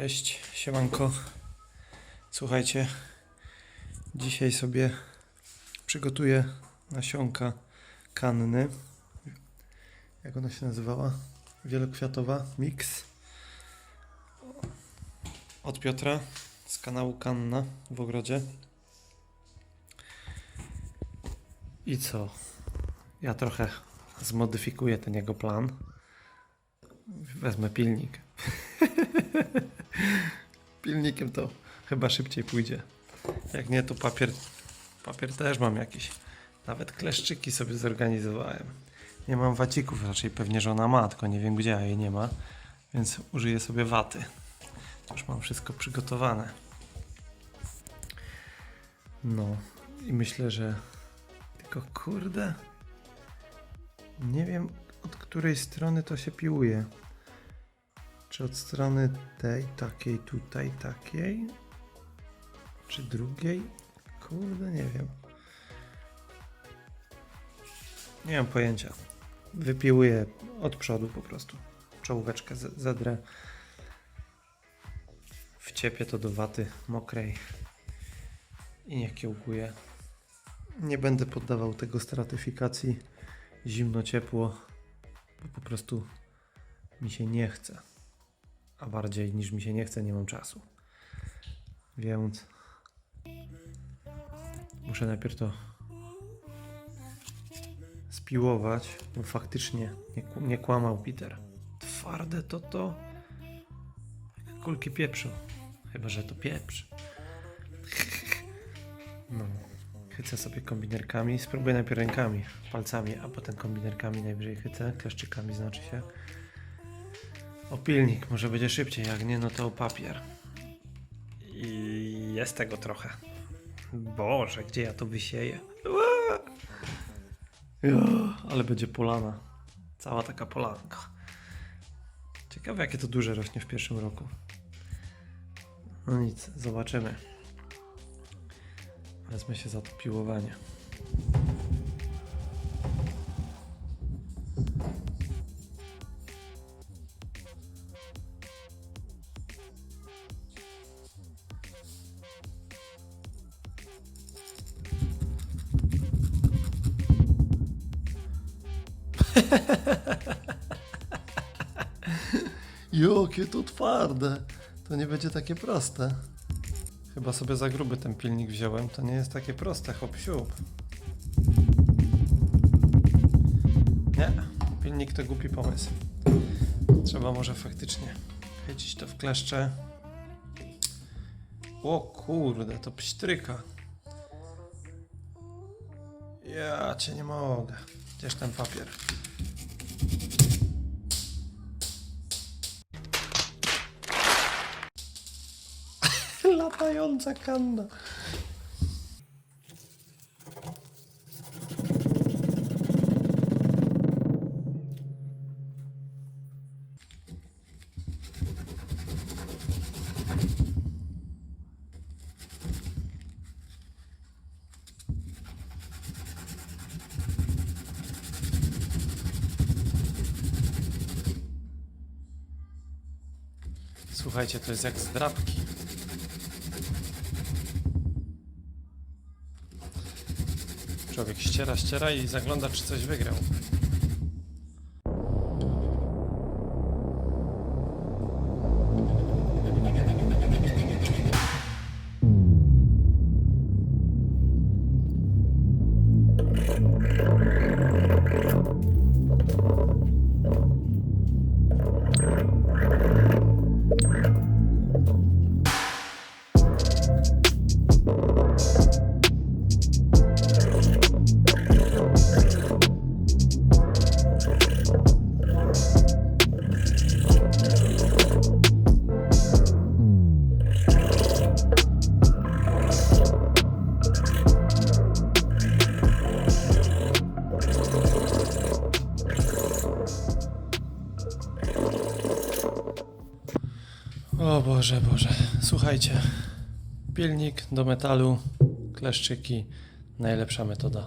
Cześć, siemanko. Słuchajcie, dzisiaj sobie przygotuję nasionka kanny. Jak ona się nazywała? Wielokwiatowa mix. Od Piotra z kanału Kanna w ogrodzie. I co? Ja trochę zmodyfikuję ten jego plan. Wezmę pilnik. Pilnikiem to chyba szybciej pójdzie. Jak nie, to papier. Papier też mam jakiś. Nawet kleszczyki sobie zorganizowałem. Nie mam wacików, raczej pewnie żona ma, tylko nie wiem gdzie, a jej nie ma. Więc użyję sobie waty. Już mam wszystko przygotowane. No i myślę, że tylko kurde. Nie wiem od której strony to się piłuje. Czy od strony tej, takiej, tutaj, takiej? Czy drugiej? Kurde, nie wiem. Nie mam pojęcia. Wypiłuję od przodu po prostu. Czołóweczkę zadrę. Wciepię to do waty mokrej. I niech kiełkuje. Nie będę poddawał tego stratyfikacji zimno-ciepło, bo po prostu mi się nie chce a bardziej niż mi się nie chce, nie mam czasu. Więc muszę najpierw to spiłować, bo faktycznie nie, nie kłamał Peter. Twarde to to jak kulki pieprzu. Chyba, że to pieprz. No. Chycę sobie kombinerkami. Spróbuję najpierw rękami, palcami, a potem kombinerkami najwyżej chycę. Kleszczykami znaczy się. O pilnik, może będzie szybciej, jak nie, no to papier. I jest tego trochę. Boże, gdzie ja to wysieję? Ua! Ale będzie polana. Cała taka polanka. Ciekawe, jakie to duże rośnie w pierwszym roku. No nic, zobaczymy. Wezmę się za to piłowanie. Jakie to twarde. To nie będzie takie proste. Chyba sobie za gruby ten pilnik wziąłem. To nie jest takie proste, hop siup. Nie, pilnik to głupi pomysł. Trzeba może faktycznie chycić to w kleszcze. O kurde, to pstryka. Ja cię nie mogę. Gdzież ten papier? Latająca kanna. Słuchajcie, to jest jak z drapki. Człowiek ściera, ściera i zagląda, czy coś wygrał. O Boże, Boże. Słuchajcie. Pilnik do metalu, kleszczyki. Najlepsza metoda.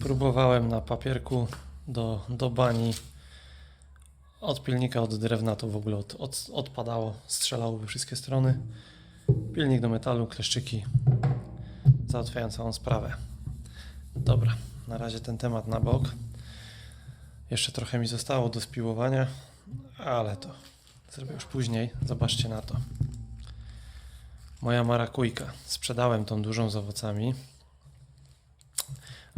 Próbowałem na papierku do, do bani. Od pilnika, od drewna to w ogóle od, od, odpadało, strzelało we wszystkie strony. Pilnik do metalu, kleszczyki. Załatwiają całą sprawę. Dobra, na razie ten temat na bok. Jeszcze trochę mi zostało do spiłowania, ale to zrobię już później. Zobaczcie na to. Moja marakujka. Sprzedałem tą dużą z owocami,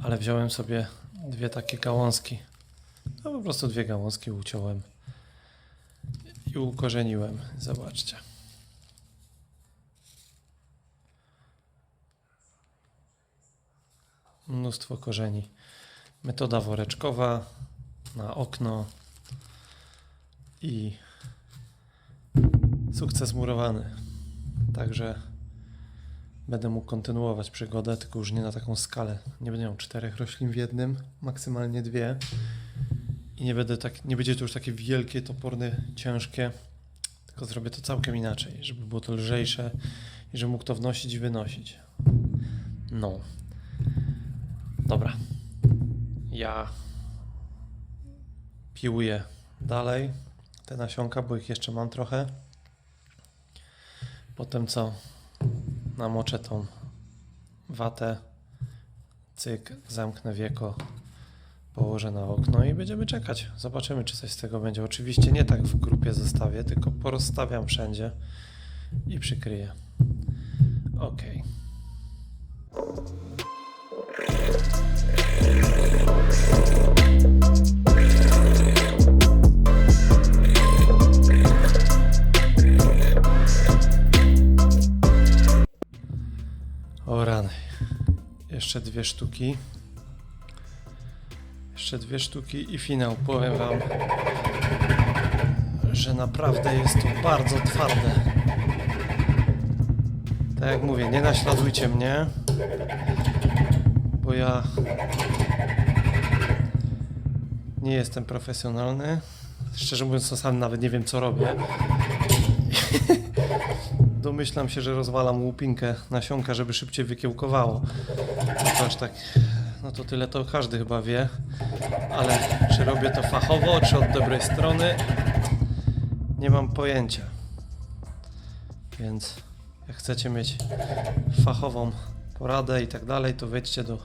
ale wziąłem sobie dwie takie gałązki. No po prostu dwie gałązki uciąłem i ukorzeniłem. Zobaczcie. Mnóstwo korzeni. Metoda woreczkowa na okno i sukces murowany. Także będę mógł kontynuować przygodę, tylko już nie na taką skalę. Nie będę miał czterech roślin w jednym, maksymalnie dwie. I nie, będę tak, nie będzie to już takie wielkie, toporne, ciężkie, tylko zrobię to całkiem inaczej, żeby było to lżejsze i żeby mógł to wnosić i wynosić. No. Dobra. Ja piłuję dalej te nasionka, bo ich jeszcze mam trochę. Potem co? Namoczę tą watę, cyk, zamknę wieko, położę na okno i będziemy czekać. Zobaczymy, czy coś z tego będzie. Oczywiście nie tak w grupie zostawię, tylko porozstawiam wszędzie i przykryję. Ok. O rany. Jeszcze dwie sztuki. Jeszcze dwie sztuki i finał. Powiem wam, że naprawdę jest to bardzo twarde. Tak jak mówię, nie naśladujcie mnie, bo ja nie jestem profesjonalny. Szczerze mówiąc, to sam nawet nie wiem, co robię. Domyślam się, że rozwalam łupinkę nasionka, żeby szybciej wykiełkowało. Aż tak, no to tyle to każdy chyba wie. Ale czy robię to fachowo, czy od dobrej strony, nie mam pojęcia. Więc jak chcecie mieć fachową poradę i tak dalej, to wejdźcie do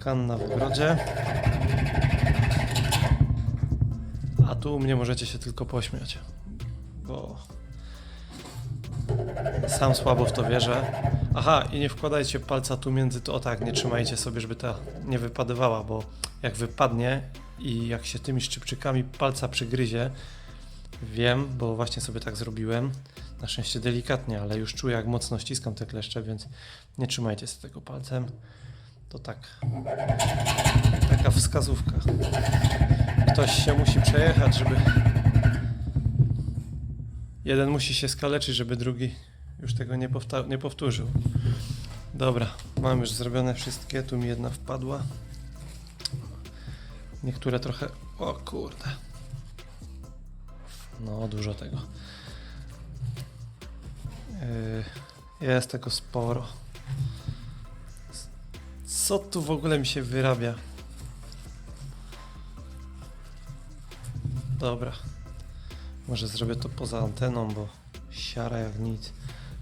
Kanna w ogrodzie. A tu u mnie możecie się tylko pośmiać, bo sam słabo w to wierzę. Aha, i nie wkładajcie palca tu między to. O tak, nie trzymajcie sobie, żeby ta nie wypadywała, bo jak wypadnie i jak się tymi szczypczykami palca przygryzie, wiem, bo właśnie sobie tak zrobiłem. Na szczęście delikatnie, ale już czuję, jak mocno ściskam te kleszcze, więc nie trzymajcie sobie tego palcem. To tak. Taka wskazówka. Ktoś się musi przejechać, żeby. Jeden musi się skaleczyć, żeby drugi już tego nie, nie powtórzył. Dobra, mam już zrobione wszystkie. Tu mi jedna wpadła. Niektóre trochę. O kurde. No, dużo tego. Yy, jest tego sporo. Co tu w ogóle mi się wyrabia? Dobra. Może zrobię to poza anteną, bo siara jak nic.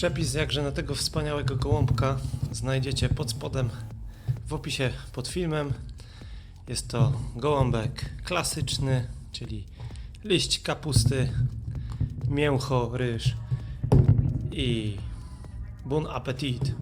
Przepis jakże na tego wspaniałego gołąbka znajdziecie pod spodem w opisie pod filmem. Jest to gołąbek klasyczny, czyli liść kapusty, mięcho, ryż i bon appetit.